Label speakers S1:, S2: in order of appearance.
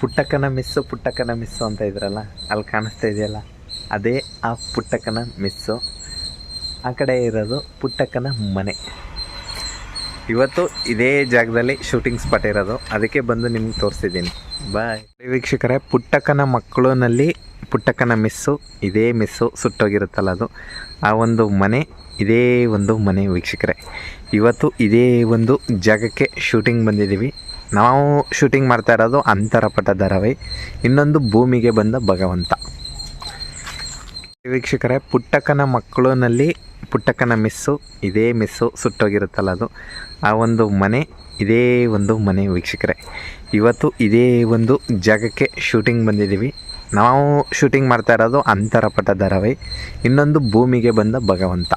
S1: ಪುಟ್ಟಕ್ಕನ miss ಪುಟ್ಟಕ್ಕನ miss ಅಂತ ಇದ್ರಲ್ಲ, ಅಲ್ಲಿ ಕಾಣಿಸ್ತಾ ಇದೆಯಲ್ಲ, ಅದೇ ಆ ಪುಟ್ಟಕ್ಕನ ಮಿಸ್ಸು. ಆ ಕಡೆ ಇರೋದು ಪುಟ್ಟಕ್ಕನ ಮನೆ. ಇವತ್ತು ಇದೇ ಜಾಗದಲ್ಲಿ ಶೂಟಿಂಗ್ ಸ್ಪಾಟ್ ಇರೋದು. ಅದಕ್ಕೆ ಬಂದು ನಿಮ್ಗೆ ತೋರಿಸಿದ್ದೀನಿ. ಬಾಯ್ ವೀಕ್ಷಕರೇ, ಪುಟ್ಟಕ್ಕನ ಮಕ್ಕಳನಲ್ಲಿ ಪುಟ್ಟಕ್ಕನ ಮಿಸ್ಸು, ಇದೇ ಮಿಸ್ಸು ಸುಟ್ಟೋಗಿರುತ್ತಲ್ಲ ಅದು. ಆ ಒಂದು ಮನೆ, ಇದೇ ಒಂದು ಮನೆ ವೀಕ್ಷಕರೇ. ಇವತ್ತು ಇದೇ ಒಂದು ಜಾಗಕ್ಕೆ ಶೂಟಿಂಗ್ ಬಂದಿದ್ದೀವಿ. ನಾವು ಶೂಟಿಂಗ್ ಮಾಡ್ತಾ ಇರೋದು ಅಂತರಪಟ ಧಾರಾವಾಹಿ. ಇನ್ನೊಂದು ಭೂಮಿಗೆ ಬಂದ ಭಗವಂತ. ವೀಕ್ಷಕರೇ, ಪುಟ್ಟಕ್ಕನ ಮಕ್ಕಳಲ್ಲಿ ಪುಟ್ಟಕ್ಕನ ಮಿಸ್ಸು, ಇದೇ ಮಿಸ್ಸು ಸುಟ್ಟೋಗಿರುತ್ತಲ್ಲ ಅದು. ಆ ಒಂದು ಮನೆ, ಇದೇ ಒಂದು ಮನೆ ವೀಕ್ಷಕರೇ. ಇವತ್ತು ಇದೇ ಒಂದು ಜಾಗಕ್ಕೆ ಶೂಟಿಂಗ್ ಬಂದಿದ್ದೀವಿ. ನಾವು ಶೂಟಿಂಗ್ ಮಾಡ್ತಾ ಇರೋದು ಅಂತರಪಟ ಧಾರಾವಾಹಿ. ಇನ್ನೊಂದು ಭೂಮಿಗೆ ಬಂದ ಭಗವಂತ.